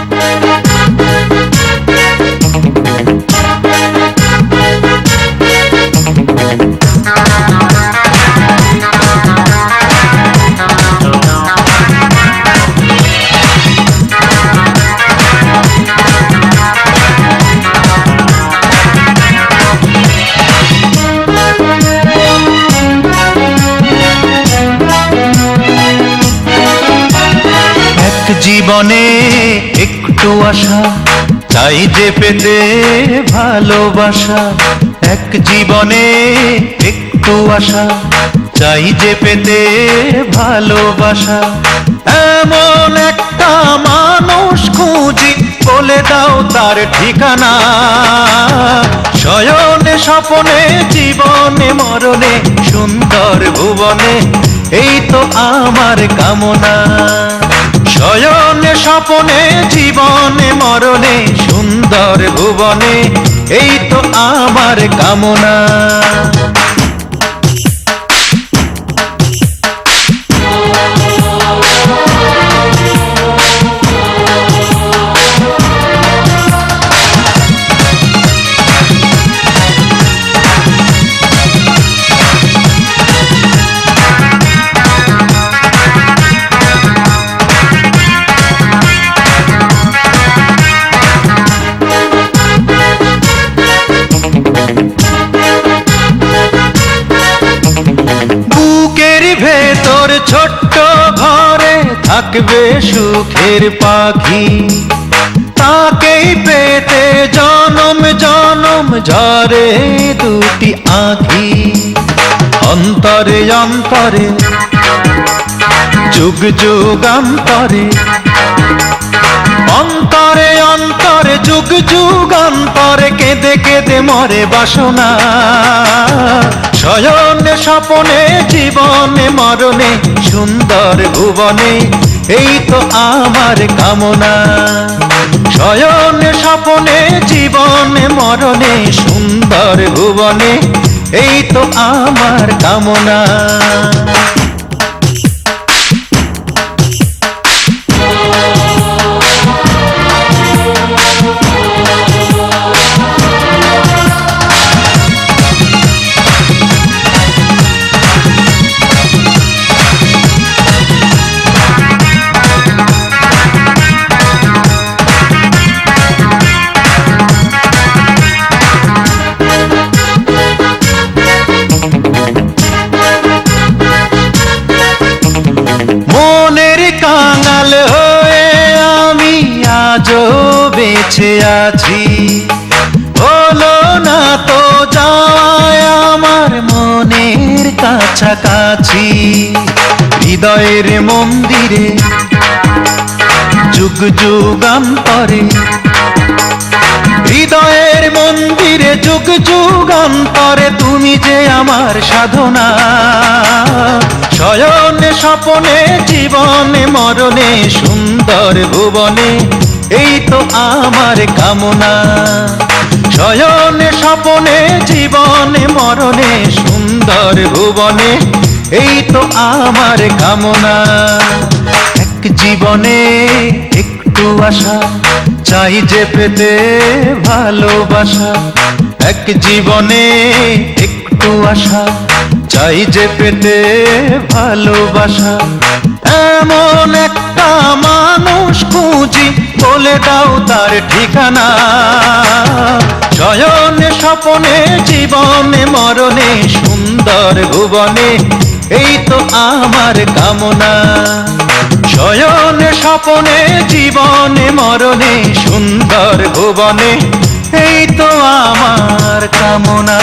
এক জীবনে একটু আশা, চাই যে পেতে ভালোবাসা। এক জীবনে একটু আশা, চাই যে পেতে ভালোবাসা। এমন একটা মানুষ খুঁজি, বলে দাও তার ঠিকানা। শয়নে, স্বপনে, জীবনে, মরণে, সুন্দর ভুবনে, এই তো আমার কামনা। স্বপনে জীবনে মরণে সুন্দর ভুবনে এই তো আমার কামনা। ভেতর ছোট্ট ঘরে থাকবে সুখের পাখি। তাকেই পেতে জনম জনম ঝরে দুটি আঁখি। অন্তরে অন্তরে, যুগ যুগান্তরে অন্তরে। অন্তরে যুগ যুগান্তরে কেঁদে কেঁদে মরে বাসনা। শয়নে, স্বপনে, জীবনে, মরণে, সুন্দর ভুবনে, এই তো আমার কামনা। শয়নে, স্বপনে, জীবনে, মরণে, সুন্দর ভুবনে, এই তো আমার কামনা। বেঁচে আছি। হলো না তো যাওয়ায় আমার মনের কাছাকাছি। হৃদয়ের মন্দিরে যুগ যুগান্তরে হৃদয়ের মন্দিরে যুগ যুগান্তরে তুমি যে আমার সাধনা। শয়নে স্বপনে, জীবনে, মরণে, সুন্দর ভুবনে এই তো আমার কামনা। শয়নে, স্বপনে, জীবনে, মরণে, সুন্দর ভুবনে, এই তো আমার কামনা। এক জীবনে একটু আশা, চাই যে পেতে ভালোবাসা। এক জীবনে একটু আশা, চাই যে পেতে ভালোবাসা। এমন একটা মানুষ খুঁজি বলে দাও তার ঠিকানা। শয়নে স্বপনে, জীবনে, মরণে, সুন্দর ভুবনে, এই তো আমার কামনা। শয়নে স্বপনে, জীবনে, মরণে, সুন্দর ভুবনে, এই তো আমার কামনা।